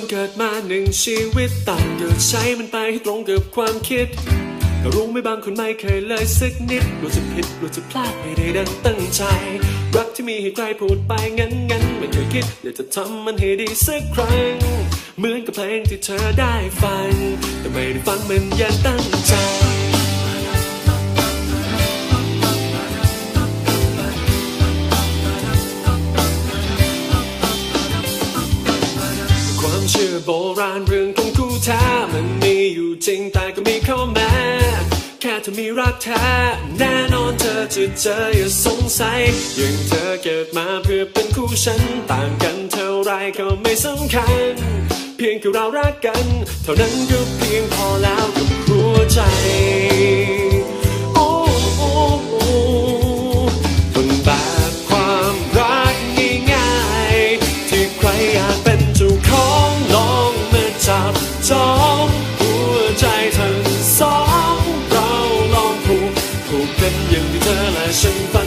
นเกิดมาหนึ่งชีวิตต่างเก็ใช้มันไปให้ตรงกับความคิด ก็รู้ไหม่บางคนไม่เคยเลยสักนิดกลัวจะผิดกลัวจะพลาดไม่ได้ดังตั้งใจ รักที่มีให้ใครพูดไปงั้นงั้นไม่เคยคิดอยากจะทำมันให้ดีสักครั้ง เหมือนกับเพลงที่เธอได้ฟัง แต่ไม่ได้ฟังมันอยังตั้งใจ อโบราณเรื่องของคู่แท้มันมีอยู่จริงแต่ก็มีข้อแม้แค่เธอมีรักแท้แน่นอนเธอจะเจออย่าสงสัยอย่างเธอเกิดมาเพื่อเป็นคู่ฉัน ต่างกันเท่าไรก็ไม่สำคัญ เพียงแค่เรารักกัน เท่านั้นก็เพียงพอแล้วกับหัวใจ ที่เ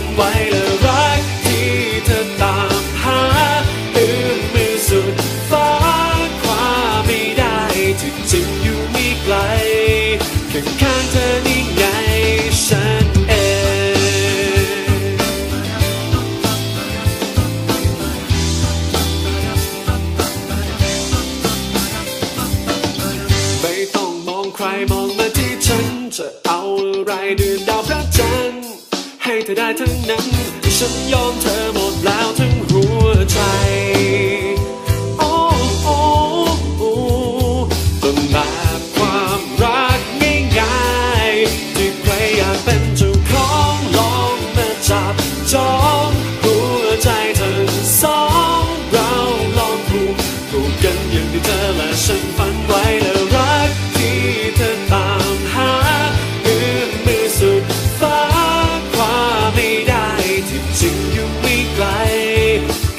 ธอได้ทั้งนั้นฉันยอมเธอหมดแล้วทั้งหัวใจโอ้โอ้โอ้ต้นแบบความรักง่ายๆที่ใครอยากเป็นเจ้าของลองมาจับจอง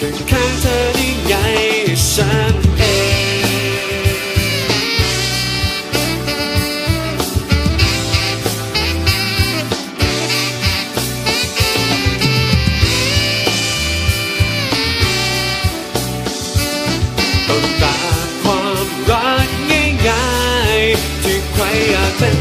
ข้างข้างเธอนี่ไงฉันเองต้นแบบความรักง่ายๆที่ใครอยากเป็น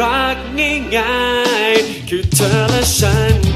รักง่ายๆคือเธอและฉัน